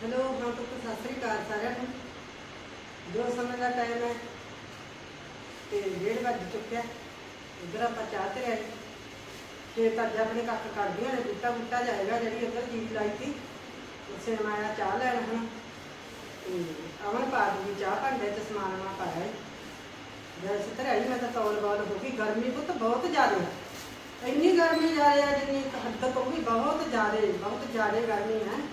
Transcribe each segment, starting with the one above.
Hello ਹਾਂ ਤਾਂ ਸਤਿ ਸ੍ਰੀ ਅਕਾਲ ਸਾਰਿਆਂ ਨੂੰ ਜੋ ਸਮੇਂ ਦਾ ਟਾਈਮ ਹੈ ਤੇ ਡੇਢ ਵੱਜ ਚੁੱਕਿਆ ਇਧਰ ਆਪਾਂ ਚਾਹ ਤੇ ਰਹੇ ਤੇ ਤਾਂ ਆਪਣੇ ਕੱਖ ਕੱਢਦੀਆਂ ਨੇ ਬੂਟਾ ਬੂਟਾ ਜਾਏਗਾ ਜਿਹੜੀ ਉਧਰ ਜੀਪ ਲਾਈ ਸੀ ਉਸੇ ਮੈਂ ਆਇਆ ਚਾਹ ਲੈਣ ਹਾਂ ਤੇ ਅਮਨ ਪਾ ਦੀ ਚਾਹ ਭਾਂਡੇ ਚ ਸਮਾਨ ਮੈਂ ਪਾਇਆ ਹੈ ਵੈਸੇ ਤਾਂ ਰਹੀ ਮੈਂ ਤਾਂ ਤੌਲ ਬਾਲ ਹੋ ਗਈ ਗਰਮੀ ਪੁੱਤ ਬਹੁਤ ਜ਼ਿਆਦਾ ਹੈ ਇੰਨੀ ਗਰਮੀ ਜਾ ਰਹੀ ਹੈ ਜਿੰਨੀ ਕੁ ਹੱਦ ਤੋਂ ਵੀ ਬਹੁਤ ਜ਼ਿਆਦਾ ਬਹੁਤ ਜ਼ਿਆਦਾ ਗਰਮੀ ਹੈ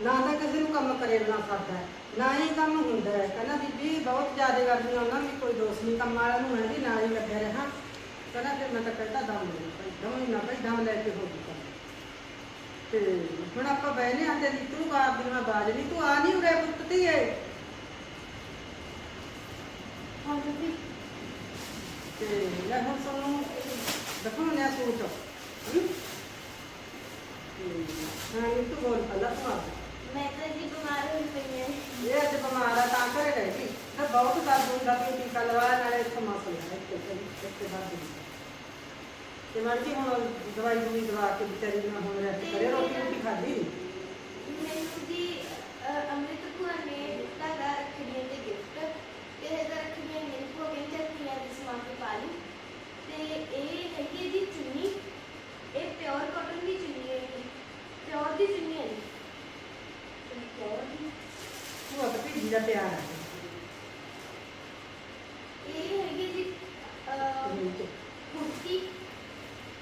ਨਾ ਤਾਂ ਕਿਸੇ ਨੂੰ ਕੰਮ ਕਰੇ ਬਣਾ ਸਕਦਾ ਹੈ, ਨਾ ਹੀ ਕੰਮ ਹੁੰਦਾ ਹੈ। ਕਹਿੰਦਾ ਬੀਬੀ ਬਹੁਤ ਜ਼ਿਆਦਾ ਆ ਉਹਨਾਂ ਵੀ ਕੋਈ ਦੋਸ਼ ਨਹੀਂ। ਕੰਮ ਵਾਲਿਆਂ ਨੂੰ ਵੀ ਨਾਲ ਹੀ ਲੱਗਿਆ ਰਹਾ। ਕਹਿੰਦਾ ਫਿਰ ਮੈਂ ਤਾਂ ਕਹਿੰਦਾ ਦਮ ਲੈ ਭਾਈ ਦਮ ਹੀ ਨਾ ਭਾਈ ਦਮ ਲੈ ਕੇ ਹੋ ਗਈ ਕੰਮ ਤੇ ਹੁਣ ਆਪਾਂ ਬਹਿਨੇ ਆ ਤੇ ਨੂੰ ਕਰ ਦੀ ਮੈਂ ਬਾਜ ਨਹੀਂ ਤੂੰ ਆ ਨਹੀਂ ਉਰੇ ਪੁੱਤ ਧੀਏ। ਤੇ ਲੈ ਹੁਣ ਸਾਨੂੰ ਦਿਖਾਉਂਦੇ ਆ ਸੂਟ? ਤੇ ਹਾਂ ਨੀਤੂ ਬੋਲ ਪਹਿਲਾਂ ਤੂੰ ਆ ਮੈਂ ਤਾਂ ਜੀ ਬਿਮਾਰ ਹੋਈ ਪਈ ਹਾਂ। ਇਹ ਅੱਜ ਬਿਮਾਰ ਆ ਤਾਂ ਘਰੇ ਰਹਿ ਗਈ ਤੇ ਬਹੁਤ ਦਰਦ ਹੁੰਦਾ ਵੀ ਟੀਕਾ ਲਵਾਇਆ ਨਾਲੇ ਇੱਥੇ ਮਸਲ ਹੈ ਇੱਥੇ ਇੱਥੇ ਦਰਦ ਹੁੰਦਾ। ਤੇ ਮਰ ਜੀ ਹੁਣ ਦਵਾਈ ਦੂਈ ਦਵਾ ਕੇ ਵਿਚਾਰੀ ਨੂੰ ਹੁਣ ਰੈਸਟ ਕਰੇ ਰੋਟੀ ਰੋਟੀ ਖਾਧੀ? ਨੀ। ਮੈਨੂੰ ਜੀ ਅਹ, ਅੰਮ੍ਰਿਤ ਭੂਆ ਨੇ ਦਿੱਤਾ ਗਾ ਰੱਖੜੀਆਂ ਦੇ ਗਿਫਟ ਤੇ ਇਹ ਰੱਖੜੀਆਂ ਮੇਰੇ ਭੂਆ ਕਹਿੰਦੇ ਰੱਖੜੀਆਂ ਦੀ ਸਮਾਨ ਤੇ ਪਾ ਲਈ। ਤੇ ਇਹ ਹੈਗੀ ਹੈ ਜੀ ਚੁੰਨੀ ਇਹ ਪਿਓਰ ਕਾਟਨ ਦੀ ਚੁੰਨੀ ਹੈ ਜੀ ਪਿਓਰ ਦੀ ਚੁੰਨੀ ਹੈ ਜੀ ਉਹ ਤਾਂ ਦਾ ਪਿਆਰ ਆ ਇਹ ਹੈਗੀ ਜੀ ਅਹ, ਜ਼ਮੀਨ 'ਚ। ਕੁੜਤੀ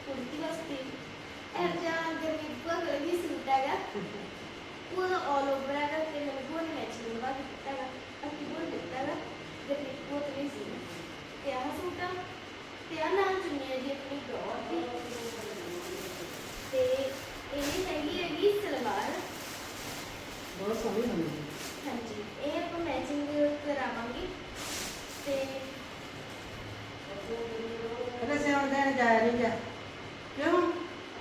ਕੁੜਤੀ ਵਾਸਤੇ ਇਹ ਜਾਂ ਗਰਮੀ ਭੂਆ ਕੋਲ ਵੀ ਸੂਟ ਹੈਗਾ ਪੂਰਾ ਆਲ ਓਵਰ ਹੈਗਾ ਤੇ ਮੈਨੂੰ ਬਹੁਤ ਮੈਚਿੰਗ ਲਗਾ ਕੇ ਦਿੱਤਾ ਹੈਗਾ ਅੱਕੀ ਬਹੁਤ ਦਿੱਤਾ ਹੈਗਾ ਤੇ ਬਹੁਤ ਵੀ ਸੀ ਤੇ ਆਹ ਸੂਟ ਆ ਤੇ ਆਹ ਨਾਲ ਚੁੰਨੀ ਹੈ ਜੀ ਆਪਣੀ ਡੋਰ ਦੀ ਤੇ ਇਹ ਹੈਗੀ ਹੈਗੀ ਸਲਵਾਰ ਬਹੁਤ ਸੋਹਣੀ ਹੁੰਦੀ ਹਾਂਜੀ ਇਹ ਆਪਾਂ ਮੈਚਿੰਗ ਕਰਾਵਾਂਗੇ ਤੇ ਦੇਣ ਜਾਇਆ ਨਹੀਂ ਗਿਆ ਕਿਉਂ?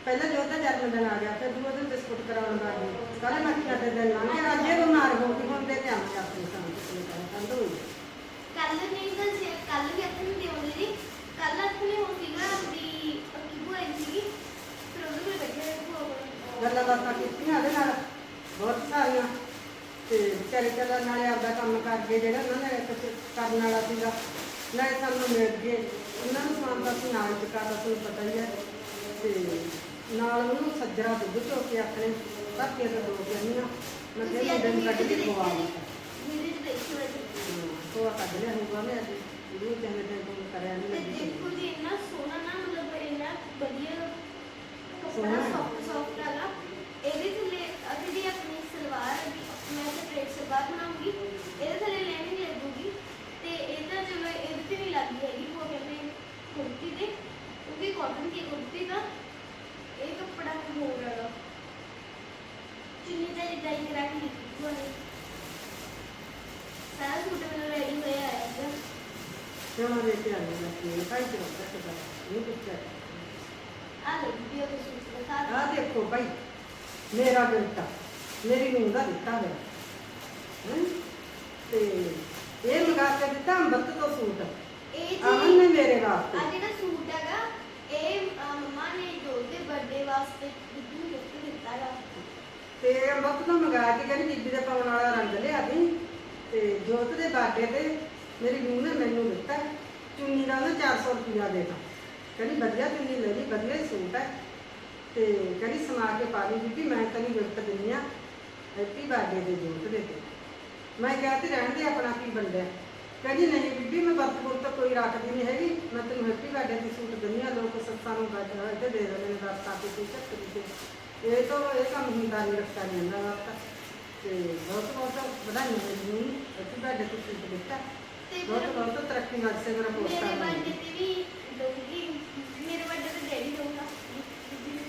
ਪਹਿਲਾਂ ਜੋ ਤਾਂ ਜਨਮ ਦਿਨ ਆ ਗਿਆ ਫਿਰ ਦੂਜੇ ਦਿਨ ਬਿਸਕੁਟ ਕਰਾਉਣ ਦਾ ਜੀ ਕੱਲ ਮੱਖੀਆਂ ਦੇ ਦਿਨ ਲੰਘ ਗਿਆ ਅੱਜ ਇਹ ਬਿਮਾਰ ਹੋ ਗਈ ਹੁਣ ਦੇ ਧਿਆਨ ਚ ਆਪਣੇ ਸਾਹਮਣੇ ਕਿਤੇ ਕਰਾਂ ਕੰਦ ਹੋਈ ਕੱਲ ਨਹੀਂ ਤਾਂ ਕੱਲ ਵੀ ਆਪਣੇ ਦੇ ਆਉਂਦੇ ਜੀ ਕੱਲ ਆਪਣੇ ਹੋ ਸੀਗਾ ਦੀ ਅੱਕੀ ਭੂਆ ਆਈ ਸੀਗੀ। ਫਿਰ ਉਹਦੇ ਕੋਲ ਬੈਠੇ ਭੂਆ ਗੱਲਾਂ ਬਾਤਾਂ ਕੀਤੀਆਂ ਉਹਦੇ ਨਾਲ ਬਹੁਤ ਸਾਰੀਆਂ। ਤੇ ਵਿਚਾਰੇ ਚੱਲਣ ਨਾਲੇ ਆਪਦਾ ਕੰਮ ਕਰ ਗਏ ਜਿਹੜਾ ਉਹਨਾਂ ਨੇ ਕਰਨ ਵਾਲਾ ਸੀਗਾ। ਨਾਲੇ ਸਾਨੂੰ ਮਿਲ ਗਏ। ਉਹਨਾਂ ਨੂੰ ਸਮਾਨ ਦਾ ਦਾ ਤੁਹਾਨੂੰ ਪਤਾ ਹੀ ਹੈ ਤੇ ਨਾਲ ਉਹਨੂੰ ਸੱਜਰਾ ਦੁੱਧ ਧੋ ਕੇ ਆਪਣੇ ਧੱਕੇ ਤੇ ਦੋ ਜਣੀਆਂ ਮੈਂ ਕਿਹਾ ਮੁੰਡੇ ਨੂੰ ਕੱਢ ਕੇ ਖਵਾ ਮੇਰੇ ਚ ਦੇਖੋ ਜੀ ਤੋਆ ਕੱਢ ਲਿਆ ਹੋਊਗਾ ਮੈਂ ਅੱਜ ਇਹ ਕਹਿੰਦੇ ਤੇ ਤੂੰ ਕਰਿਆ ਨਹੀਂ ਤੇ ਲੱਗੀ। ਦੇਖੋ ਜੀ ਇੰਨਾ ਸੋਹਣਾ ਨਾ ਮਤਲਬ ਇੰਨਾ ਵਧੀਆ ਸੋਹਣਾ। ਸੌਫਟ ਸੌਫਟ ਹੈਗਾ ਇਹਦੇ ਥੱਲੇ ਅਸੀਂ ਦੀ ਆਪਣੀ ਸਲਵਾਰ ਜੀ, ਮੈਂ ਸਟ੍ਰੇਟ ਸਲਵਾਰ ਬਣਾਉਂਗੀ ਇਹਦੇ ਥੱਲੇ ਲੈਣੀ ਲੱਗੂਗੀ ਤੇ ਇਹ ਤਾਂ ਚਲੋ ਇਹਦੇ ਤੇ ਨਹੀਂ ਲੱਗਦੀ ਹੈਗੀ ਉਹ ਕਹਿੰਦੇ ਕੁੜਤੀ ਤੇ ਦੀ। ਕੁੜਤੀ ਦਾ? ਇਹ ਕੱਪੜਾ ਹੋਰ ਹੈਗਾ ਚੁੰਨੀ ਦਾ ਡਿਜ਼ਾਈਨ ਕਰਾ ਕੇ ਦਿੱਤੀ ਹੋਣੀ ਸਾਰਾ ਸੂਟ ਮੇਰਾ ਰੈਡੀ ਹੋਇਆ ਆਇਆ ਹੈਗਾ ਕਿਉਂ ਦੇ ਕੇ ਆਇਆ ਮੈਂ ਕਿ ਭਾਈ ਤੇ ਰੱਖ ਤਾ ਇਹ ਪੁੱਛਿਆ ਆ? ਲੋ ਵੀਡੀਓ ਦੇ ਸੂਟ ਦਿਖਾ ਦਿਓ। ਆ ਦੇਖੋ ਭਾਈ ਮੇਰਾ ਬੇਟਾ ਮੇਰੀ ਨੂੰਹ ਦਾ ਦਿੱਤਾ ਹੈਂ? ਤੇ ਇਹ ਮੰਗਾ ਕੇ ਦਿੱਤਾ ਅੰਮ੍ਰਿਤ ਤੋਂ ਸੂਟ। ਇਹ ਅਮਨ ਨੇ ਜੀ ਮੇਰੇ ਆ ਵਾਸਤੇ ਜਿਹੜਾ ਸੂਟ ਹੈਗਾ ਇਹ ਅ, ਨੇ ਜੋ ਦੇ ਬਰਥਡੇ ਵਾਸਤੇ ਬੀਬੀ ਗਿਫਟ ਦਿੱਤਾ ਹੈਗਾ ਤੇ ਅੰਮ੍ਰਿਤ ਤੋਂ ਮੰਗਾ ਕੇ ਕਹਿੰਦੀ ਬੀਬੀ ਦੇ ਪਾਉਣ ਵਾਲਾ ਰੰਗ ਲਿਆ ਦੀ। ਤੇ ਜੋਤ ਦੇ ਬਾਗੇ ਤੇ ਮੇਰੀ ਨੂੰਹ ਨੇ ਮੈਨੂੰ ਦਿੱਤਾ। ਚੁੰਨੀ ਦਾ ਉਹਨੇ 400 ਰੁਪਇਆ ਦੇਤਾ। ਕਹਿੰਦੀ ਵਧੀਆ ਚੁੰਨੀ ਲੈ ਲਈ ਵਧੀਆ ਹੀ ਸੂਟ ਹੈ। ਤੇ ਕਹਿੰਦੀ ਸਮਾ ਕੇ ਪਾ ਲਈ ਬੀਬੀ ਮੈਂ ਤੈਨੂੰ ਗਿਫਟ ਦਿੰਦੀ ਆ। ਹੈਪੀ ਬਰਥਡੇ ਦੇ ਜੋਤ ਦੇ ਤੇ। ਮੈਂ ਕਿਹਾ ਤੇ ਰਹਿਣ ਦੇ ਆਪਣਾ ਕੀ ਬੰਦਿਆ ਕਹਿੰਦੀ ਨਹੀਂ ਬੀਬੀ ਮੈਂ ਵਰਤ ਵਰਤ ਤਾਂ ਕੋਈ ਰੱਖਦੀ ਨਹੀਂ ਹੈਗੀ। ਮੈਂ ਤੈਨੂੰ ਹੈਪੀ ਬਰਥਡੇ ਦੀ ਸੂਟ ਦਿੰਦੀ ਆ ਲੋਕ ਸੱਸਾਂ ਨੂੰ ਬੈਠੇ ਹੋਏ ਤੇ ਦੇ ਦਿੰਦੇ ਨੇ ਵਰਤਾਂ ਤੇ ਕੋਈ ਚੱਕਰ ਨਹੀਂ ਤੇ ਇਹ ਤਾਂ ਇਹ ਕੰਮ ਹੁੰਦਾ ਨਹੀਂ ਰੱਖਦਾ ਨਹੀਂ ਹੁੰਦਾ ਵਰਤ। ਤੇ ਬਹੁਤ ਬਹੁਤ ਵਧਾਈਆਂ ਮੈਨੂੰ ਹੈਪੀ ਬਰਥਡੇ ਤੇ ਸੂਟ ਦਿੱਤਾ। ਤੇ ਬਹੁਤ ਫਿਰ ਬਹੁਤ ਤਰੱਕੀ ਨਾਲ ਸੇ ਮੇਰਾ ਮੇਰੇ ਪੋਸਟਰ ਬਰਥਡੇ ਤੇ ਵੀ ਦਊਂਗੀ। ਮੇਰੇ ਬਰਥਡੇ ਤੇ ਡੈਡੀ ਦਊਂਗਾ। ਬੀਬੀ ਨੂੰ।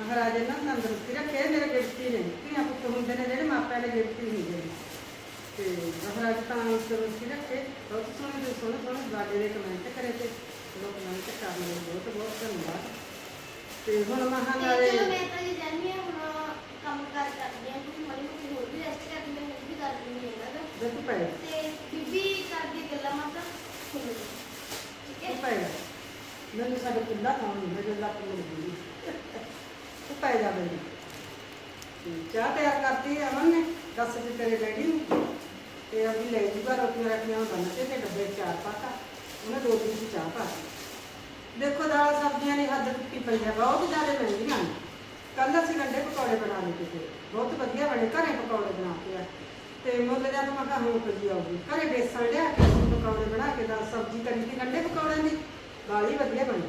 ਮਹਾਰਾਜ ਨੇ ਨਾ ਤੰਦਰੁਸਤੀ ਰੱਖੇ। ਮੇਰੇ ਗਿਫਟੀ ਨੇ ਧੀਆਂ ਪੁੱਤ ਹੁੰਦੇ ਨੇ ਜਿਹੜੇ ਮਾਪਿਆਂ ਦੇ ਗਿਫਟੀ ਹੁੰਦੇ ਨੇ। ਤੇ ਮਹਾਰਾਜ ਤੰਦਰੁਸਤੀ ਰੱਖੇ ਬਹੁਤ ਸੋਹਣੇ ਤੇ ਸੋਹਣੇ ਸੋਹਣੇ ਬਾਡੇ ਦੇ ਕਮੈਂਟ ਕਰੇ ਤੇ ਲੋਕ ਕਮੈਂਟ ਕਰਨ ਲਈ ਬਹੁਤ ਬਹੁਤ ਧੰਨਵਾਦ ਤੇ ਹੁਣ ਮਹਾਂ ਤੇ ਨਾਲੇ ਚਲੋ ਮੈਂ ਤਾਂ ਜੀ ਜਾਣੀ ਆ ਹੁਣ ਕੰਮ ਕਾਰ ਕਰਦੀ ਆ ਕਿ ਮਾੜੀ ਮੋਟੀ ਹੋਰ ਵੀ ਰੈਸਟ ਕਰਦੀ ਮੈਂ ਨਹੀਂ ਵੀ ਕਰ ਦਿੰਦੀ ਹਾਂ ਹੈਗਾ ਦੇਖੋ ਪਏ ਤੇ ਬੀਬੀ ਕਰਦੀ ਗੱਲਾਂ ਮਾਤਾ ਸੁਣ ਲਓ ਠੀਕ ਹੈ ਉਹ ਪਏਗਾ ਮੈਨੂੰ ਸਾਡੇ ਕਿੰਨਾ ਕੰਮ ਨਹੀਂ ਹੈ ਜੋ ਲੱਤ ਮਿਲ ਗਈ ਉਹ ਪੈ ਜਾ ਬਈ ਤੇ ਚਾਹ ਤਿਆਰ ਕਰਤੀ ਹੈ ਅਮਨ ਨੇ ਦੱਸ ਜੀ ਤੇਰੇ ਡੈਡੀ ਨੂੰ ਤੇ ਅਭੀ ਲੈ ਜੂਗਾ ਰੋਟੀਆਂ ਰੱਖੀਆਂ ਹੁੰਦਾ ਨਾ ਤੇ ਡੱਬੇ 'ਚ ਚਾਰ ਪਾਤਾ। ਉਹਨੇ ਦੋ ਦਿਨ ਦੀ ਚਾਹ ਪਾਤੀ ਦੇਖੋ ਦਾਲ ਸਬਜ਼ੀਆਂ ਦੀ ਹੱਦ ਟੁੱਟੀ ਪਈ ਹੈ ਬਹੁਤ ਜ਼ਿਆਦਾ ਮਹਿੰਗੀਆਂ ਨੇ। ਕੱਲ ਅਸੀਂ ਗੰਡੇ ਪਕੌੜੇ ਬਣਾ ਲਏ ਤੇ ਬਹੁਤ ਵਧੀਆ ਬਣੇ, ਘਰੇ ਪਕੌੜੇ ਬਣਾਤੇ ਆ ਤੇ ਮੁੱਲ ਦਾ ਤਾਂ ਮੈਂ ਕਿਹਾ ਹੁਣ ਕੁਝ ਆਉਗੀ ਘਰੇ ਬੇਸਣ ਲਿਆ ਕੇ ਪਕੌੜੇ ਬਣਾ ਕੇ ਦਾਲ ਸਬਜ਼ੀ ਕਰੀ ਤੇ ਗੰਡੇ ਪਕੌੜਿਆਂ ਦੀ। ਬਾਲੀ ਵਧੀਆ ਬਣੀ।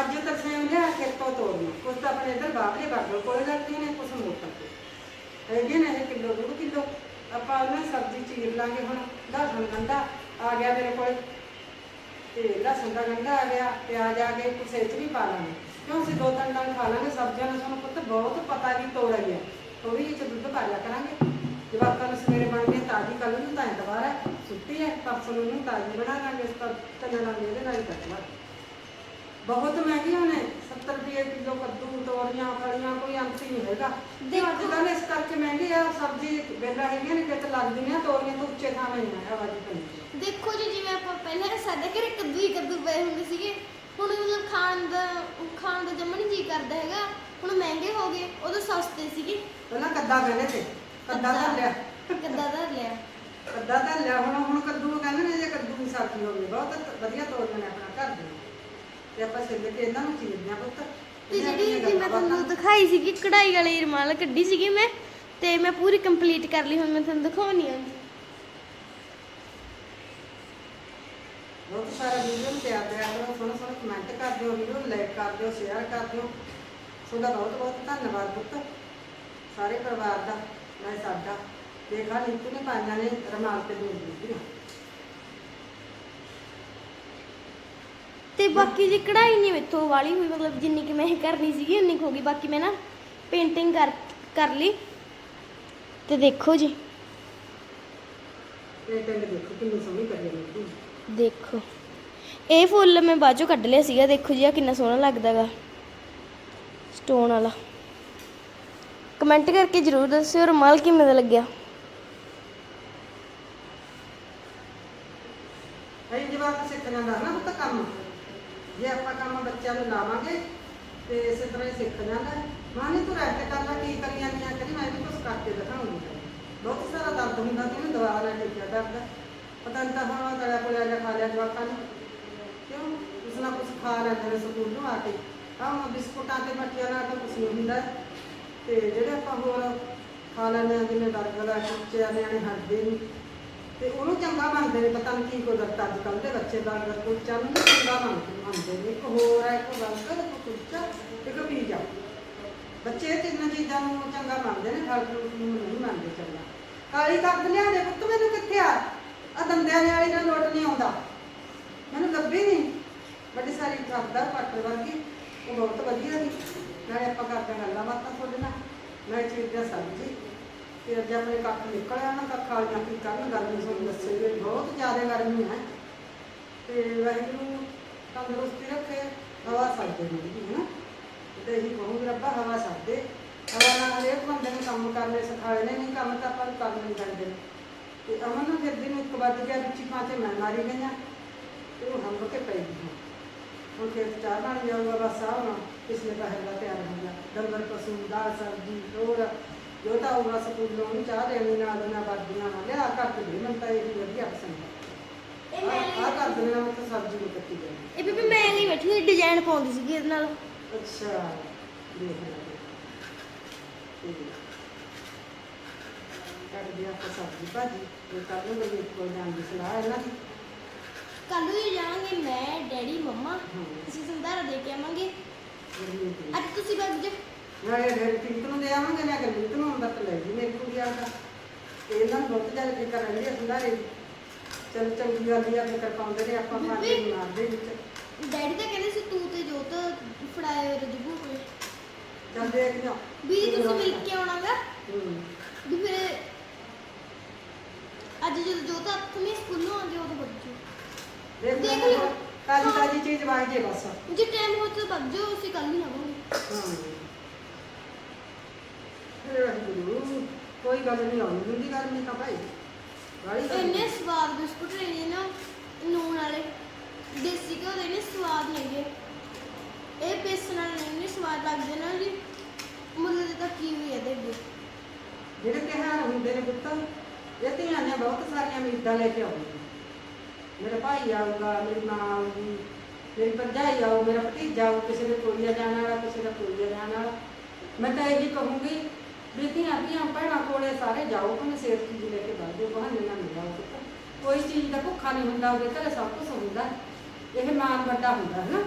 ਅੱਜ ਤਾਂ ਸੇ ਲਿਆ ਕੇ ਤੋਂ ਤੋੜਨਾ। ਕੁਝ ਤਾਂ ਆਪਣੇ ਇੱਧਰ ਬਾਹਰਲੇ ਬਾਗਲ ਕੋਲੇ ਲੱਗਦੀਆਂ ਨੇ ਕੁਝ ਮੋਟਰ ਤੇ। ਹੈਗੇ ਨੇ ਇਹ ਕਿਲੋ, ਦੋ ਕਿਲੋ। ਆਪਾਂ ਉਹਨਾਂ ਸਬਜ਼ੀ ਚੀਰ ਲਾਂਗੇ ਹੁਣ, ਲਸਣ ਗੰਡਾ ਆ ਗਿਆ ਮੇਰੇ ਕੋਲ। ਤੇ ਲਸਣ ਦਾ ਗੰਡਾ ਆ ਗਿਆ, ਪਿਆਜ਼ ਆ ਗਏ ਕੁਛ ਇਹ ਵੀ ਪਾ ਲਾਂਗੇ। ਕਿਉਂ ਅਸੀਂ ਦੋ ਤਿੰਨ ਟਾਈਮ ਖਾ ਲਾਂਗੇ ਸਬਜ਼ੀਆਂ ਦਾ ਸਾਨੂੰ ਪੁੱਤ ਬਹੁਤ ਪਤਾ ਵੀ ਤੋੜ ਆਈ ਹੈ। ਥੋੜੀ ਜਿਹੀ ਚ ਦੁੱਧ ਪਾ ਲਿਆ ਕਰਾਂਗੇ। ਜਵਾਕਾਂ ਨੂੰ ਸਵੇਰੇ ਬਣਦੀ ਕੇ ਤਾਜ਼ੀ ਕੱਲ ਨੂੰ ਤਾਂ ਐਤਵਾਰ ਹੈ, ਛੁੱਟੀ ਹੈ, ਪਰਸੋਂ ਨੂੰ ਤਾਜ਼ੀ ਬਣਾ ਲਾਂਗੇ ਇਸ ਤੋਂ ਚੱਲਣਾ ਇਹਦੇ ਨਾਲ ਹੀ ਕੱਟ ਲਾ ਬਹੁਤ ਮਹਿੰਗੀਆਂ ਨੇ 70 ਰੁਪਏ ਕਿਲੋ ਕੱਦੂ ਤੋਰੀਆਂ ਫਲੀਆਂ ਕੋਈ ਅੰਤ ਹੀ ਨਹੀਂ ਹੈਗਾ। ਤੇ ਅੱਜ ਕੱਲ੍ਹ ਇਸ ਕਰਕੇ ਮਹਿੰਗੀ ਆ ਸਬਜ਼ੀ ਵੇਲਾ ਹੈਗੀਆਂ ਨੇ ਕਿਤੇ ਲੱਗਦੀਆਂ ਤੋਰੀਆਂ ਤੋਂ ਉੱਚੇ ਥਾਵੇਂ ਨਹੀਂ ਆ ਆਵਾਜ਼ ਪੈਂਦੀ ਦੇਖੋ ਜੀ ਜਿਵੇਂ ਆਪਾਂ ਪਹਿਲਾਂ ਸਾਡੇ ਘਰੇ ਕੱਦੂ ਹੀ ਕੱਦੂ ਪਏ ਹੁੰਦੇ ਸੀਗੇ ਹੁਣ ਮਤਲਬ ਖਾਣ ਦਾ ਖਾਣ ਦਾ ਜਮਨ ਜੀ ਕਰਦਾ ਹੈਗਾ ਹੁਣ ਮਹਿੰਗੇ ਹੋ ਗਏ ਉਦੋਂ ਸਸਤੇ ਸੀਗੇ। ਪਹਿਲਾਂ ਕੱਦਾ ਕਹਿੰਦੇ ਤੇ ਕੱਦਾ ਧਰ ਲਿਆ। ਕੱਦਾ ਧਰ ਲਿਆ। ਕੱਦਾ ਧਰ ਲਿਆ ਹੁਣ ਹੁਣ ਕੱਦੂ ਨੂੰ ਕਹਿੰਦੇ ਨੇ ਜੇ ਕੱਦੂ ਦੀ ਸਬਜ਼ੀ ਹੋਵੇ ਬਹੁਤ ਵਧੀਆ ਤੋੜਦੇ ਨੇ ਆਪਣਾ ਘਰ ਦੇ ਤੇ ਆਪਾਂ ਛਿੱਲ ਕੇ ਇਹਨਾਂ ਨੂੰ ਚੀਰਦੇ ਆ ਪੁੱਤ। ਤੇ ਇਹਨਾਂ ਜਿਹੜੀ ਦੀਆਂ ਜੀ ਮੈਂ ਗੱਲਾਂ ਤੁਹਾਨੂੰ ਦਿਖਾਈ ਸੀਗੀ ਕਢਾਈ ਵਾਲੀ ਰੁਮਾਲ ਕੱਢੀ ਸੀਗੀ ਮੈਂ ਤੇ ਮੈਂ ਪੂਰੀ ਕੰਪਲੀਟ ਕਰ ਲਈ ਹੁਣ ਮੈਂ ਤੁਹਾਨੂੰ ਦਿਖਾਉਣੀ ਆ। ਬਹੁਤ ਸਾਰਾ ਵੀਡੀਓ ਨੂੰ ਪਿਆਰ ਦਿਆ ਕਰੋ ਸੋਹਣਾ ਸੋਹਣਾ ਕਮੈਂਟ ਕਰ ਦਿਓ ਵੀਡੀਓ ਨੂੰ ਲਾਈਕ ਕਰ ਦਿਓ ਸ਼ੇਅਰ ਕਰ ਦਿਓ। ਤੁਹਾਡਾ ਬਹੁਤ ਬਹੁਤ ਧੰਨਵਾਦ ਪੁੱਤ ਸਾਰੇ ਪਰਿਵਾਰ ਦਾ ਮੈਂ ਸਾਡਾ। ਦੇਖਾ ਨੀਤੂ ਨੇ ਪਾਈਆਂ ਨੇ ਰਮਾਲ ਤੇ ਦੂਰ ਦਿੱਤੀਆਂ। ਤੇ ਬਾਕੀ ਜੀ ਕਢਾਈ ਨਹੀਂ ਮੇਥੋਂ ਵਾਲੀ ਹੋਈ ਮਤਲਬ ਜਿੰਨੀ ਕਿ ਮੈਂ ਕਰਨੀ ਸੀਗੀ ਉਨੀ ਕੁ ਹੋ ਗਈ। ਬਾਕੀ ਮੈਂ ਨਾ ਪੇਂਟਿੰਗ ਕਰ ਕਰ ਲਈ। ਤੇ ਦੇਖੋ ਜੀ। ਇਹ ਪਿੰਡ ਦੇਖੋ ਕਿੰਨੀ ਸੋਹਣੀ ਕਰੀ ਨੀਤੂ ਦੇਖੋ। ਇਹ ਫੁੱਲ ਮੈਂ ਬਾਜੋ ਕੱਢ ਲਿਆ ਸੀਗਾ ਦੇਖੋ ਜੀ ਆ ਕਿੰਨਾ ਸੋਹਣਾ ਲੱਗਦਾਗਾ ਸਟੋਨ ਵਾਲਾ। ਕਮੈਂਟ ਕਰਕੇ ਜਰੂਰ ਦੱਸਿਓ ਰੁਮਾਲ ਕਿਵੇਂ ਦਾ ਲੱਗਿਆ ਅਸੀਂ ਜਵਾਬ ਸਿੱਖਣਾ ਦਾ ਨਾ ਪੁੱਤ ਕੰਮ ਜੇ ਆਪਾਂ ਕੰਮ ਬੱਚਿਆਂ ਨੂੰ ਲਾਵਾਂਗੇ ਤੇ ਇਸੇ ਤਰ੍ਹਾਂ ਹੀ ਸਿੱਖ ਜਾਂਦਾ ਮਾਂ ਨੇ ਤੂੰ ਰੈਸਟ ਕਰ ਲੈ, ਕੀ ਕਰੀ ਜਾਂਦੀਆਂ ਕਰੀ ਮੈਂ ਵੀ ਕੁਝ ਕਰਕੇ ਦਿਖਾਉਂਗੀ ਬਹੁਤ ਸਾਰਾ ਦਰਦ ਹੁੰਦਾ ਤੇ ਉਹਨੂੰ ਦਵਾ ਲੈ ਕੇ ਦਰਦ। ਪਤਾ ਨਹੀਂ ਤਾਂ ਹੁਣ ਤੇਰਾ ਕੋਲ ਆ ਖਾ ਲਿਆ ਜਵਾਕਾਂ ਨੇ। ਕਿਉਂ? ਕੁਛ ਨਾ ਕੁਛ ਖਾ ਲੈਂਦੇ ਨੇ ਸਕੂਲ ਨੂੰ ਆ ਕੇ। ਆਹ ਬਿਸਕੁਟਾਂ ਤੇ ਮੱਠੀਆਂ ਨਾਲ ਤਾਂ ਕੁਛ ਨਹੀਂ ਹੁੰਦਾ ਤੇ ਜਿਹੜੇ ਆਪਾਂ ਹੋਰ ਖਾ ਲੈਂਦੇ ਹਾਂ, ਜਿਵੇਂ ਬਰਗਰ ਆ, ਕੁਲਚੇ ਨਿਆਣੇ ਹੱਟਦੇ ਨਹੀਂ ਤੇ ਉਹਨੂੰ ਚੰਗਾ ਮੰਨਦੇ ਨੇ, ਪਤਾ ਨਹੀਂ ਕੀ ਕੁਦਰਤ ਅੱਜ ਕੱਲ੍ਹ ਦੇ ਬੱਚੇ ਬਰਗਰ ਕੁਲਚਾ ਨੂੰ ਨਾ ਚੰਗਾ ਮੰਨਦੇ ਮੰਨਦੇ ਨੇ। ਇੱਕ ਹੋਰ ਹੈ, ਇੱਕ ਬਰਗਰ ਇੱਕ ਕੁਲਚਾ ਇੱਕ ਪੀਜ਼ਾ ਬੱਚੇ ਇਹ ਤਿੰਨ ਚੀਜ਼ਾਂ ਨੂੰ ਚੰਗਾ ਮੰਨਦੇ ਨੇ, ਫਲ ਫਰੂਟ ਨੂੰ ਨਹੀਂ ਮੰਨਦੇ ਚੰਗਾ। ਕਾਲੀ ਕੱਪ ਲਿਆਂਦੇ ਪੁੱਤ ਮੈਨੂੰ ਕਿੱਥੇ ਆ? ਆ ਦੰਦਿਆਂ ਵਾਲੀ ਨਾਲ ਲੋਟ ਨਹੀਂ ਆਉਂਦਾ। ਮੈਨੂੰ ਲੱਭੀ ਨਹੀਂ। ਵੱਡੀ ਸਾਰੀ ਕਰਦਾ ਪੱਟ ਵਰਗੀ, ਉਹ ਬਹੁਤ ਵਧੀਆ ਸੀ। ਨਾਲੇ ਆਪਾਂ ਕਰਦੇ ਗੱਲਾਂ ਬਾਤਾਂ ਤੁਹਾਡੇ ਨਾਲ ਮੈਂ ਚੀਜ਼ ਦਾ ਸਬਜ਼ੀ ਤੇ ਅੱਜ ਆਪਣੇ ਕੱਖ ਨਿਕਲਿਆ ਨਾ ਕੱਖ ਵਾਲੀਆਂ ਕੀ ਕਰਨ, ਗਰਮੀ ਤੁਹਾਨੂੰ ਦੱਸੇਗੇ ਬਹੁਤ ਜ਼ਿਆਦਾ ਗਰਮੀ ਹੈ। ਤੇ ਵਾਹਿਗੁਰੂ ਤੰਦਰੁਸਤੀ ਰੱਖੇ, ਹਵਾ ਸਾਡੇ ਨੂੰ ਹੈ ਨਾ? ਤੇ ਇਹੀ ਕਹੂੰਗੀ, ਰੱਬਾ, ਹਵਾ ਸਾਡੇ। ਹਵਾ ਨਾਲ ਹਰੇਕ ਬੰਦੇ ਨੂੰ ਕੰਮ ਕਰਨੇ ਸਿਖਾਏ ਨੇ, ਨਹੀਂ ਕੰਮ ਤਾਂ ਆਪਾਂ ਨੂੰ ਨਹੀਂ ਪੈਂਦੇ ਤੇ ਅਮਨ ਨੂੰ ਫਿਰਦੀ ਨੂੰ ਇੱਕ ਵੱਜ ਗਿਆ ਵਿੱਚ ਹੀ ਮੈਂ ਮਾਰੀ ਗਈਆਂ ਤੇ ਉਹ ਹੰਬ ਕੇ ਪਈ ਗਈ ਹੁਣ ਫਿਰ ਚਾਹ ਬਣ ਜਾਊਗਾ ਬਸ ਆ ਹੁਣ ਪਿਛਲੇ ਪਹਿਰ ਦਾ ਤਿਆਰ ਹੋ ਗਿਆ। ਡੰਗਰ, ਪਸ਼ੂ, ਦਾਲ, ਸਬਜ਼ੀ, ਹੋਰ ਜੋ ਤਾਂ ਉਹ ਬਸ ਸਕੂਲੋਂ ਨੂੰ ਚਾਹ ਦੇਣੀ ਨਾਲ ਉਹਨਾਂ ਬਾਦੀਆਂ ਨਾਲ ਲਿਆ ਕਰ ਦੇ ਮੈਨੂੰ ਤਾਂ ਇਹ ਵੀ ਵਧੀਆ ਪਸੰਦ ਇਹ ਹੈ ਮੈਂ ਆ ਕਰ ਦੇਣਾ ਮੈਂ ਤਾਂ ਸਬਜ਼ੀ ਨਹੀਂ ਕੱਟੀ ਜਾਣੀ ਇਹ ਬੀਬੀ ਮੈਂ ਲਈ ਬੈਠੀ ਸੀ ਡਿਜ਼ਾਈਨ ਪਾਉਂਦੀ ਸੀਗੀ ਇਹਦੇ ਨਾਲ। ਅੱਛਾ ਦੇਖ ਲੈ। ਕਰ ਦਿਆ ਆਪਾਂ ਸਬਜ਼ੀ ਭਾਜੀ ਤੇ ਕੱਲ ਨੂੰ ਮੇਰੀ ਕੋਈ ਜਾਣ ਦੀ ਸਲਾਹ ਹੈ ਨਾ। ਦੀ ਕੱਲ ਨੂੰ ਹੀ ਜਾਵਾਂਗੇ ਮੈਂ ਡੈਡੀ ਮੰਮਾ ਅਸੀਂ ਸੰਧਾਰਾ ਦੇ ਕੇ ਆਵਾਂਗੇ। ਦੀ ਅੱਜ ਤੁਸੀਂ ਬੱਗ ਜਾ ਨਾਲੇ ਟਿਕਟ ਨੂੰ ਦੇ ਆਵਾਂਗੇ ਨਾ ਮਿੰਟ ਨੂੰ ਹੁੰਦਾ ਤਾਂ ਲੈ ਜੀ ਮੇਰੀ ਕੁੜੀ ਆਉਂਦਾ ਤੇ ਇਹਨਾਂ ਨੂੰ ਬਹੁਤ ਜ਼ਿਆਦਾ ਫਿਕਰ ਰਹਿੰਦੀ ਹੈ ਸੰਧਾਰੇ ਦੀ। ਚਲ ਚੰਗੀ ਗੱਲ ਹੀ ਆ ਫਿਕਰ ਪਾਉਂਦੇ ਨੇ ਆਪਾਂ ਪਾਣੀ ਬੀਬੀ। ਮਾਰਦੇ ਵਿੱਚ ਡੈਡੀ ਤਾਂ ਕਹਿੰਦੇ ਸੀ ਤੂੰ ਤੇ ਜੋਤ ਫੜਾਏ ਰਜਬੂ ਕੋਲ। ਚੱਲ ਦੇਖ ਲਿਓ। ਵੀ ਤੁਸੀਂ ਮਿਲ ਕੇ ਆਉਣਾਗਾ? ਹੂੰ। ਵੀ ਫਿਰ ਅੱਜ ਜਦੋਂ ਜੋਤ ਅੱਠਵੀਂ ਸਕੂਲੋਂ ਆਉਂਦੇ ਉਦੋਂ ਬੱਜੂ ਦੇਖ ਦੇਖ ਲਿਓ ਲਿਓ। ਤਾਜੀ ਤਾਜੀ ਚੀਜ਼ ਜੇ ਬਸ। ਜੇ ਟਾਈਮ ਹੋ ਤਾਂ ਬੱਜ ਅਸੀਂ ਕੱਲ ਹੀ ਆਵਾਂਗੇ। ਹਾਂ। ਕੋਈ ਗੱਲ ਨਹੀਂ ਆਉਂਦੀ ਹੁੰਦੀ ਗਰਮੀ ਤਾਂ ਭਾਈ। ਗਾਲੀ ਤਾਂ ਇੰਨੇ ਸਵਾਦ ਬਿਸਕੁਟ ਨੇ ਨਾ ਨੂਣ ਵਾਲੇ। ਦੇਸੀ ਘਿਓ ਦੇ ਨੇ ਸਵਾਦ ਨੇਗੇ ਇਹ ਬੇਸਣ ਵਾਲੇ ਨੇ ਇੰਨੇ ਸਵਾਦ ਲੱਗਦੇ ਨਾ ਜੀ। ਮੁੱਲ ਦੇ ਤਾਂ ਕੀ ਵੀ ਇਹਦੇ ਅੱਗੇ। ਹੁੰਦੇ ਨੇ ਪੁੱਤ ਇਹ ਧੀਆਂ ਨੇ ਬਹੁਤ ਸਾਰੀਆਂ ਉਮੀਦਾਂ ਲੈ ਕੇ ਆਉਂਦੀਆਂ ਮੇਰਾ ਭਾਈ ਆਊਗਾ ਮੇਰੀ ਮਾਂ ਆਊਗੀ ਮੇਰੀ ਭਰਜਾਈ ਆਊ ਮੇਰਾ ਭਤੀਜਾ ਆਊ ਕਿਸੇ ਦੇ ਕੋਲੀਆ ਜਾਣ ਵਾਲਾ ਕਿਸੇ ਦਾ ਕੋਲੀਆ ਜਾਣ ਵਾਲਾ। ਮੈਂ ਤਾਂ ਇਹੀ ਕਹੂੰਗੀ ਵੀ ਧੀਆਂ ਧੀਆਂ ਭੈਣਾਂ ਕੋਲੇ ਸਾਰੇ ਜਾਓ, ਭਾਵੇਂ ਸੇਬ ਚੀਜ਼ ਲੈ ਕੇ ਬਹਿ ਜਾਓ ਬਹਾਨੇ ਨਾਲ ਮਿਲ ਜਾਓ ਪੁੱਤ। ਕੋਈ ਚੀਜ਼ ਦਾ ਭੁੱਖਾ ਨਹੀਂ ਹੁੰਦਾ, ਉਹਦੇ ਘਰੇ ਸਭ ਕੁਝ ਹੁੰਦਾ। ਇਹ ਮਾਨ ਵੱਡਾ ਹੁੰਦਾ ਹੈ ਨਾ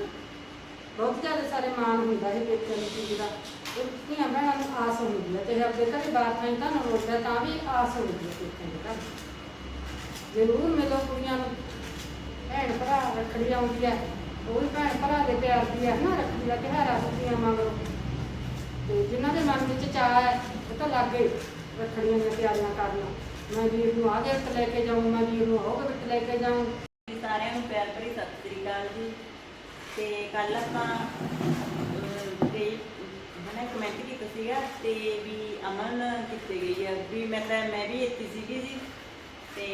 ਬਹੁਤ ਜ਼ਿਆਦਾ ਸਾਰੇ ਮਾਨ ਹੁੰਦਾ ਇਹ ਪੇਕੇ ਦੀ ਚੀਜ਼ ਦਾ। ਇਹ ਧੀਆਂ ਭੈਣਾਂ ਨੂੰ ਆਸ ਹੁੰਦੀ ਹੈ ਤੇ ਆਪਣੇ ਘਰੇ ਬਾਹਰ ਥਾਂ ਤਾਂ ਨਾ ਰੋਟਦਾ ਤਾਂ ਵੀ ਆਸ ਹੁੰਦੀ ਹੈ ਪੇਕੇ ਦੇ ਘਰ ਜ਼ਰੂਰ ਮਿਲੋ ਕੁੜੀਆਂ ਨੂੰ। ਭੈਣ ਭਰਾ ਰੱਖੜੀ ਆਉਂਦੀ ਹੈ ਉਹ ਵੀ ਭੈਣ ਭਰਾ ਦੇ ਪਿਆਰ ਦੀ ਹੈ ਨਾ ਰੱਖੜੀ ਦਾ ਤਿਉਹਾਰ ਆਉਂਦੀਆਂ ਮਗਰੋਂ ਤੇ ਜਿਨ੍ਹਾਂ ਦੇ ਮਨ ਵਿੱਚ ਚਾਹ ਹੈ ਉਹ ਤਾਂ ਲੱਗੇ ਰੱਖੜੀਆਂ ਦੀਆਂ ਤਿਆਰੀਆਂ ਕਰਨਾ। ਮੈਂ ਵੀਰ ਨੂੰ ਆ ਗਿਫਟ ਲੈ ਕੇ ਜਾਊਂ, ਮੈਂ ਵੀਰ ਨੂੰ ਉਹ ਗਿਫਟ ਲੈ ਕੇ ਜਾਊਂ। ਸਾਰਿਆਂ ਨੂੰ ਪਿਆਰ ਭਰੀ ਸਤਿ ਸ੍ਰੀ ਅਕਾਲ ਜੀ। ਤੇ ਕੱਲ ਆਪਾਂ ਤੇ ਹਨਾ ਕਮੈਂਟ ਕੀਤਾ ਸੀਗਾ ਤੇ ਵੀ ਅਮਨ ਕਿੱਥੇ ਗਈ ਆ? ਵੀ ਮੈਂ ਤਾਂ, ਮੈਂ ਵੀ ਇੱਥੇ ਸੀਗੀ ਜੀ। ਤੇ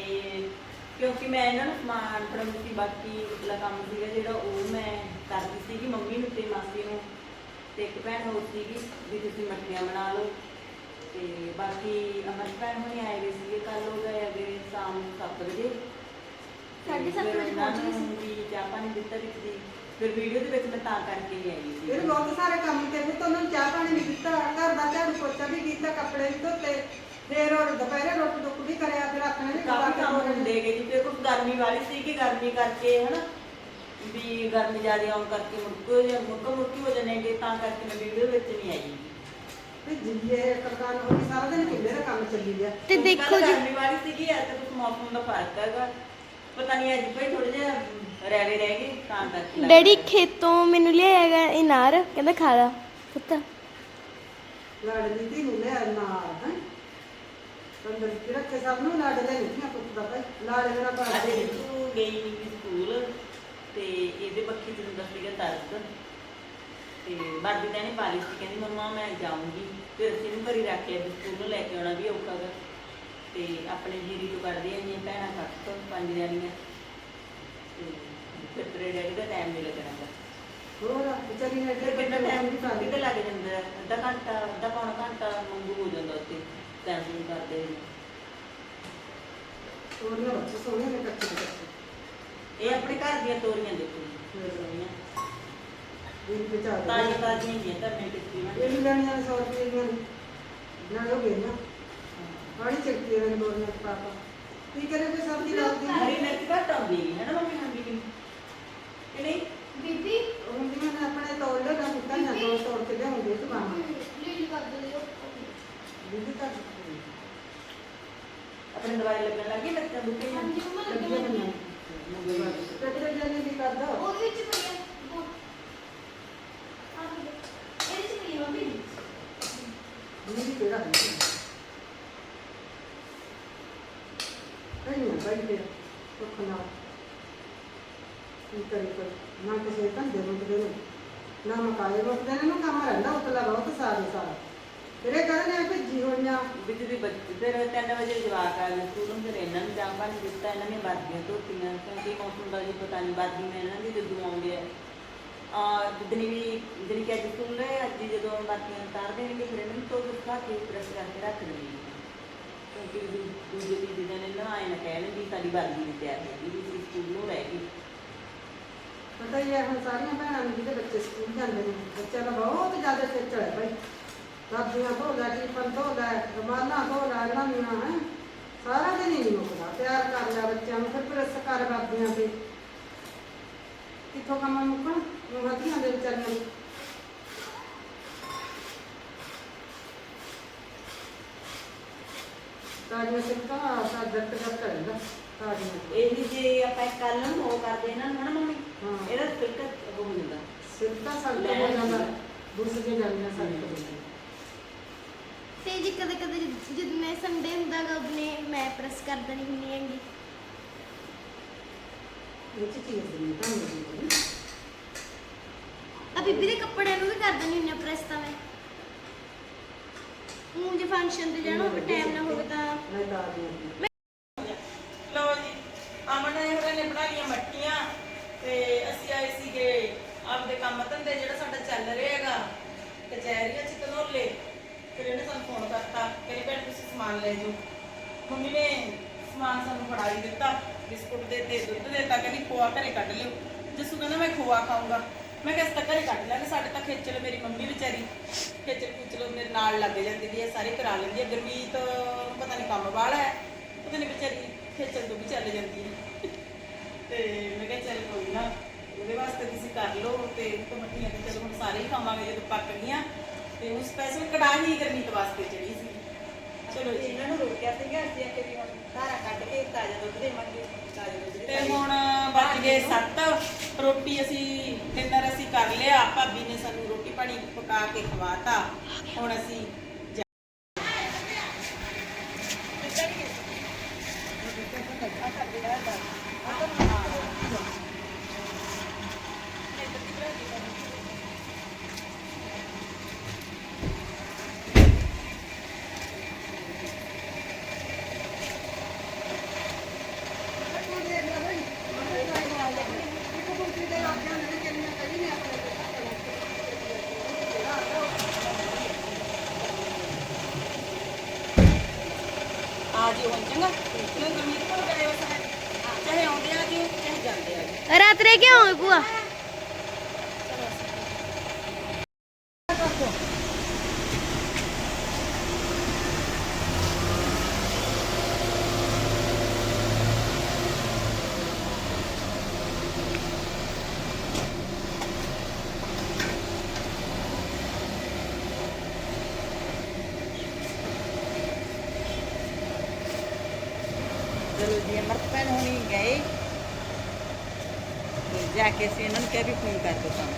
ਕਿਉਂਕਿ ਮੈਂ ਇਹਨਾਂ ਨੂੰ ਸਮਾਨ ਫੜਾਉਂਦੀ ਬਾਕੀ ਉਤਲਾ ਕੰਮ ਸੀਗਾ ਜਿਹੜਾ ਉਹ ਮੈਂ ਕਰਦੀ ਸੀਗੀ ਮੰਮੀ ਨੂੰ ਤੇ ਮਾਸੀ ਨੂੰ। ਤੇ ਇੱਕ ਭੈਣ ਹੋਰ ਸੀਗੀ, ਵੀ ਤੁਸੀਂ ਮੱਠੀਆਂ ਬਣਾ ਲਓ। ਤੇ ਬਾਕੀ ਅਮਨ ਭੈਣ ਹੁਣੀ ਆਏ ਹੋਏ ਸੀਗੇ ਕੱਲ ਉਹ ਗਏ ਅਗੇ ਸ਼ਾਮ ਨੂੰ ਸੱਤ ਵਜੇ ਸਾਢੇ ਸੱਤ ਵਜੇ ਪਹੁੰਚ ਗਏ ਸੀ। ਵੀ ਚਾਹ ਪਾਣੀ ਦਿੱਤਾ ਵਿੱਚ ਦੀ ਫਿਰ ਵੀਡੀਓ ਦੇ ਵਿੱਚ ਮੈਂ ਤਾਂ ਕਰਕੇ ਨਹੀਂ ਆਈ ਸੀ ਇਹ ਬਹੁਤ ਸਾਰੇ ਕੰਮ ਤੇ ਵੀ ਤੁਹਾਨੂੰ ਚਾਹ ਪਾਣੀ ਵੀ ਦਿੱਤਾ ਘਰ ਦਾ ਝਾੜੂ ਪੋਚਾ ਵੀ ਕੀਤਾ ਕੱਪੜੇ ਵੀ ਧੋਤੇ ਫਿਰ ਉਹ ਦੁਪਹਿਰੇ ਰੋਟੀ ਟੁੱਕ ਵੀ ਕਰਿਆ ਫਿਰ ਆਪਣੇ ਵੀ ਕਾਫੀ ਕੰਮ। ਹੁੰਦੇ ਗਏ ਜੀ ਫਿਰ ਕੁਝ ਗਰਮੀ ਵਾਲੀ ਸੀ ਕਿ ਗਰਮੀ ਕਰਕੇ ਹਨਾ ਵੀ ਗਰਮੀ ਜ਼ਿਆਦਾ ਆਉਣ ਕਰਕੇ ਮੁੱਕੋ ਜਾਂ ਮੁੱਕੋ ਮੁੱਕੀ ਹੋ ਜਾਣੇਗੇ ਤਾਂ ਕਰਕੇ ਮੈਂ ਵੀਡੀਓ ਵਿੱਚ ਨਹੀਂ ਆਈ ਤੇ ਜਿੱਏ ਕਰਦਾਨ ਹੋ ਗਈ ਸਾਰਾ ਦਿਨ ਕਿੰਨੇ ਦਾ ਕੰਮ ਚੱਲੀ ਗਿਆ। ਤੇ ਕਿਉਂਕਿ ਦੇਖੋ ਜੀ। ਗਰਮੀ ਵਾਲੀ ਸੀਗੀ ਅੱਜ ਕੁਝ ਮੌਸਮ ਦਾ ਫ਼ਰਕ ਹੈਗਾ। ਪਤਾ ਨਹੀਂ ਅੱਜ ਭਾਈ ਥੋੜੇ ਜਿਹਾ ਰੈਲੇ ਰਹਿ ਗਏ ਤਾਂ ਕਰਕੇ ਡੈਡੀ। ਖੇਤੋਂ ਮੈਨੂੰ ਲਿਆਏਗਾ ਇਨਾਰ ਕਹਿੰਦਾ ਖਾ ਲਾ ਪੁੱਤ। ਲਾੜਨੀ ਦੀ ਨੂੰ ਲੈ ਨਾਲ ਹੈ। ਕੰਦਰ ਕਿ ਰੱਖੇ ਸਭ ਨੂੰ ਲਾੜ ਲੈ ਨਹੀਂ ਪੁੱਤ ਦਾ ਭਾਈ। ਲਾੜ ਮੇਰਾ ਬਾਤ ਰਿਤੂ ਗਈ ਨਹੀਂ ਸਕੂਲ ਤੇ ਇਹਦੇ ਚ ਹੁੰਦਾ ਸੀਗਾ ਦਰਦ ਤੇ ਬਾਦੀ ਤਾਂ ਇਹਨੇ ਪਾਲੀ ਸੀ ਕਹਿੰਦੀ ਮੰਮਾ ਮੈਂ ਜਾਊਂਗੀ। ਫਿਰ ਅਸੀਂ ਨੂੰ ਘਰੀ ਰੱਖ ਲਿਆ ਵੀ ਸਕੂਲ ਨੂੰ ਲੈ ਕੇ ਆਉਣਾ ਵੀ ਔਖਾ ਗਾ। ਤੇ ਆਪਣੇ ਜੀਰੀ ਤੋਂ ਕੱਢਦੇ ਆਈਆਂ ਭੈਣਾਂ ਕੱਟ ਤੋਂ ਪੰਜ ਜਣੀਆਂ। ਤੇ ਫਿਰ ਤੇਰੇ ਡੈਡੀ ਦਾ ਟਾਈਮ ਨਹੀਂ ਲੱਗਣਾ ਗਾ। ਹੋਰ ਵਿਚਾਰੀ ਨੇ ਫਿਰ ਕਿੰਨਾ ਟਾਈਮ ਵੀ ਕਰ ਕਿਤੇ ਲੱਗ ਜਾਂਦਾ? ਹੈ? ਅੱਧਾ ਘੰਟਾ ਅੱਧਾ ਪੌਣਾ ਘੰਟਾ ਮੰਗੂ ਹੋ ਜਾਂਦਾ ਉੱਥੇ ਟਾਈਮ ਕਰਦੇ ਨੂੰ। ਉਹਨੇ ਬੱਚੇ ਸੋਹਣੇ ਨੇ ਕੱਚੇ ਕੱਚੇ। ਇਹ ਆਪਣੇ ਘਰ ਦੀਆਂ ਤੋਰੀਆਂ ਦੇਖੋ ਜੀ ਸੋਹਣੀਆਂ। ਇਹ ਵਿਚਾਰ ਤਾਜ਼ੀਆਂ ਤਾਜ਼ੀਆਂ ਹੀ ਆ ਧਰਨੇ ਕਿਸੀ ਇਹ ਵੀ ਲੈਣੀਆਂ 100 ਰੁਪਏ ਦੀਆਂ ਨੇ। ਨਾਲ ਹੋ ਗਈਆਂ ਪਾਣੀ ਚੱਕੀ ਇਹਨਾਂ ਨੇ ਬੋਲਣਾ ਪਾਪਾ। ਕੀ ਕਰੇ ਕੋਈ ਸਬਜ਼ੀ ਲਾਉਂਦੀ ਹਰੀ ਮਿਰਚ ਘੱਟ ਆਉਂਦੀ ਹੈ ਨਾ ਮੰਮੀ ਹਾਂਜੀ ਕਿ ਕਿ ਨਹੀਂ? ਬੀਬੀ? ਹੁਣ ਜਿਵੇਂ ਮੈਂ ਆਪਣੇ ਤੋੜ ਲਿਆ ਨਾ ਕੁੱਤਾ ਨਾ ਤੋੜ ਤੋੜ ਕੇ ਲਿਆਉਂਦੀ ਤੇ ਮਾਮਾ ਲੀਲੀ ਕਰ ਦਿਓ ਬੀਬੀ ਤਾਂ ਆਪਣੇ ਦਵਾਈ ਲੱਗਣ ਲੱਗੀ ਬੁੱਕੇ ਜਾਂ ਹਾਂਜੀ ਮੰਮਾ ਲੱਗੇ ਨੇ। ਨੇ ਕੱਟੜੇ ਜਾਨੀ ਵੀ ਕਰਦਾ ਉਹਦੇ ਵਿੱਚ ਪਈ ਹੈ ਬਹੁਤ ਆ ਗਈ ਇਹਦੇ ਵਿੱਚ ਪਈ ਹੈ ਮੰਮੀ ਬੀਬੀ ਕਿਹੜਾ ਹੈ ਨਹੀਂ ਭਾਈ ਸੁੱਖ ਨਾਲ। ਕੀ ਕਰੇ ਕੋਈ ਨਾ ਕਿਸੇ ਧੰਦੇ ਮੁੱਕਦੇ ਨੇ, ਨਾ ਮਕਾਏ ਮੁੱਕਦੇ ਨੇ, ਨੂੰ ਕੰਮ ਰਹਿੰਦਾ ਉਤਲਾ ਬਹੁਤ ਸਾਰੇ ਸਾਰਾ। ਤੇਰੇ ਕਰਨੇ ਭੇਜੀ ਹੋਈਆਂ ਵਿੱਚ ਦੀ ਫਿਰ 3 ਵਜੇ ਜਵਾਕ ਆ ਗਏ ਸਕੂਲੋਂ ਫਿਰ ਇਹਨਾਂ ਨੂੰ ਜਾਂ ਪਾਣੀ ਦਿੱਤਾ, ਇਹਨਾਂ ਨੇ ਵਰਦੀਆਂ ਧੋਤੀਆਂ, ਕਿਉਂਕਿ ਮੌਸਮ ਦਾ ਜੀ ਪਤਾ ਨਹੀਂ ਵਰਦੀ ਮੈਂ ਇਹਨਾਂ ਦੀ, ਜਦੋਂ ਆਉਂਦੇ ਆ। ਆ, ਜਿੱਦਣੀ ਵੀ ਜਿਹੜੀ ਕਿ ਅੱਜ ਸਕੂਲ ਹੈ ਅੱਜ ਹੀ ਜਦੋਂ ਵਰਦੀਆਂ ਉਤਾਰ ਦੇਣਗੇ, ਫਿਰ ਇਹਨਾਂ ਨੂੰ ਧੋ ਕੇ ਸੁਕਾ ਕੇ, ਪ੍ਰੈਸ ਕਰਕੇ ਰੱਖ ਦੇਣਗੇ। ਕਿਉਂਕਿ ਦੂਜੇ ਦੀ ਦਿਨ ਕਹਿਣ ਵੀ ਸਾਡੀ ਵਰਦੀ ਨਹੀਂ ਤਿਆਰ ਹੈਗੀ ਵੀ ਅਸੀਂ ਸਕੂਲ ਰਹਿ ਗਈ ਪਤਾ ਹੀ ਹੈ, ਹੁਣ ਸਾਰੀਆਂ ਭੈਣਾਂ ਨੂੰ ਜਿਹਦੇ ਬੱਚੇ ਸਕੂਲ ਜਾਂਦੇ ਨੇ, ਬੱਚਿਆਂ ਦਾ ਬਹੁਤ ਜ਼ਿਆਦਾ ਖੇਚਲ ਹੈ ਭਾਈ। ਦਾਦੀਆਂ ਧੋ ਲੈ ਟਿਫਨ ਧੋ ਲੈ ਰਮਾਨਾ ਧੋ ਲੈ ਲੰਮੀਆਂ ਹੈ। ਸਾਰਾ ਦਿਨ ਹੀ ਨਹੀਂ ਮੁੱਕਦਾ ਪਿਆਰ ਕਰ ਲਿਆ ਬੱਚਿਆਂ ਨੂੰ, ਫਿਰ ਪ੍ਰੈਸ ਕਰ ਕਰਦੀਆਂ ਤੇ। ਕਿੱਥੋਂ ਕੰਮ ਮੁੱਕਣ? ਵਧੀਆ ਦੇ ਵਿਚਾਰੀਆਂ ਨੂੰ। ਤਾਜੀਆਂ ਸਿੱਕਾ ਸਾ ਜੱਟ ਜੱਟ ਰਹਿੰਦਾ ਤਾਜੀਆਂ ਇਹ ਜੇ ਆਪਾਂ ਕੱਲ ਨੂੰ ਉਹ ਕਰਦੇ ਇਹਨਾਂ ਨੂੰ ਹਨਾ ਮੰਮੀ? ਹਾਂ। ਇਹਦਾ ਫਿਲਟਰ ਉਹ ਹੋ ਜਾਂਦਾ ਸਿੱਕਾ ਸਾਡੇ ਹੋ ਜਾਂਦਾ ਬੁੱਸ ਕੇ ਜਾਂਦੀਆਂ ਸਾਡੇ ਕੋਲ ਤੇ। ਜੀ ਕਦੇ ਕਦੇ ਜਦ ਮੈਂ ਸੰਡੇ ਹੁੰਦਾ ਗਾ ਉਹਨੇ ਮੈਂ ਪ੍ਰੈਸ ਕਰ ਦੇਣੀ ਹੁੰਦੀ ਹੈਗੀ। ਇਹ ਚ ਚੀਜ਼ ਨਹੀਂ ਤਾਂ ਨਹੀਂ ਆ ਬੀਬੀ ਦੇ ਕੱਪੜਿਆਂ ਨੂੰ ਵੀ ਕਰ ਦੇਣੀ ਹੁੰਦੀ ਪ੍ਰੈਸ ਤਾਂ ਮੈਂ। ਉਹ ਜੇ ਫੰਕਸ਼ਨ ਤੇ ਜਾਣਾ ਹੋਵੇ ਟਾਈਮ ਨਾ ਹੋਵੇ ਤਾਂ। ਮੈਂ ਤਾਂ ਆ ਲਓ ਜੀ, ਅਮਨ ਨੇ ਹੋਰਾਂ ਨੇ ਬਣਾ ਲਈਆਂ ਮੱਟੀਆਂ ਤੇ ਅਸੀਂ ਆਏ ਸੀਗੇ ਆਪਦੇ ਕੰਮ ਧੰਦੇ ਜਿਹੜਾ ਸਾਡਾ ਚੱਲ ਰਿਹਾ ਹੈਗਾ, ਕਚਹਿਰੀਆਂ ਚ ਕਨੋਲੇ ਫਿਰ ਇਹਨੇ ਸਾਨੂੰ ਫੋਨ ਕਰਤਾ, ਕਹਿੰਦੇ ਭੈਣ ਤੁਸੀਂ ਸਮਾਨ ਲੈ ਜਾਓ। ਮੰਮੀ ਨੇ ਸਮਾਨ ਸਾਨੂੰ ਫੜਾ ਹੀ ਦਿੱਤਾ, ਬਿਸਕੁਟ ਦੇ ਤੇ ਦੁੱਧ ਦੇ ਕਹਿੰਦੀ ਖੋਆ ਘਰੇ ਕੱਢ ਲਿਓ। ਜੱਸੂ ਕਹਿੰਦਾ ਮੈਂ ਖੋਆ ਖਾਊਂਗਾ। ਮੈਂ ਕਿਹਾ ਅਸੀਂ ਤਾਂ ਘਰੇ ਕੱਢ ਲਾਂਗੇ, ਸਾਡੇ ਤਾਂ ਖੇਚਲ ਮੇਰੀ ਮੰਮੀ ਵਿਚਾਰੀ ਖੇਚਲ ਖੂਚਲ ਮੇਰੇ ਨਾਲ ਲੱਗ ਜਾਂਦੀ ਦੀ ਹੈ ਸਾਰੇ ਕਰਾ ਲੈਂਦੀ ਹੈ ਗੁਰਮੀਤ, ਪਤਾ ਨਹੀਂ ਕੰਮ ਵਾਲਾ ਹੈ ਪਤਾ ਨਹੀਂ ਵਿਚਾਰੀ ਖੇਚਲ ਤੋਂ ਵੀ ਚੱਲ ਜਾਂਦੀ ਹੈ ਤੇ ਮੈਂ ਕਿਹਾ ਚੱਲ ਕੋਈ ਨਾ, ਉਹਦੇ ਵਾਸਤੇ ਤੁਸੀਂ ਕਰ ਲਓ ਤੇ ਕਮਟੀਆਂ ਤੇ ਚਲੋ ਹੁਣ ਸਾਰੇ ਹੀ ਖਾਵਾਂਗੇ ਜਦੋਂ ਪੱਕ ਗਈਆਂ। ਤੇ ਉਹ ਸਪੈਸ਼ਲ ਕੜਾਹੀ ਗੁਰਮੀਤ ਵਾਸਤੇ ਚੜੀ ਸੀ। ਚਲੋ ਜੀ, ਇਹਨਾਂ ਨੂੰ ਰੋਕਿਆ ਸੀਗਾ, ਅਸੀਂ ਆ ਕਿ ਵੀ ਹੁਣ ਸਾਰਾ ਕੱਢ ਕੇ ਤਾਜ਼ਾ ਦੁੱਧ ਦੇਵਾਂਗੇ। ਤੇ ਹੁਣ ਵੱਜ ਗਏ 7 ਰੋਟੀ ਅਸੀਂ ਡਿਨਰ ਅਸੀਂ ਕਰ ਲਿਆ। ਭਾਬੀ ਨੇ ਸਾਨੂੰ ਰੋਟੀ ਪਾਣੀ ਪਕਾ ਕੇ ਖਵਾਤਾ। ਹੁਣ ਅਸੀਂ ਜਾ- ਆ ਜਿਓ ਹੁਣ ਚੰਗਾ ਤੇ ਗੁਰਮੀਤ ਕੋਲ ਗਏ ਹੋ ਸਾਰੇ ਚਾਹੇ ਆਉਂਦੇ ਆ ਜਿਓ ਚਾਹੇ ਜਾਂਦੇ ਆ ਜਿਓ ਰਾਤ ਰਹਿ ਕੇ ਆਉਂਗੇ ਭੂਆ ਚਲੋ ਜੀ ਅਮਰਤ ਭੈਣ ਹੋਣੀ ਗਏ ਤੇ ਜਾ ਕੇ ਅਸੀਂ ਇਹਨਾਂ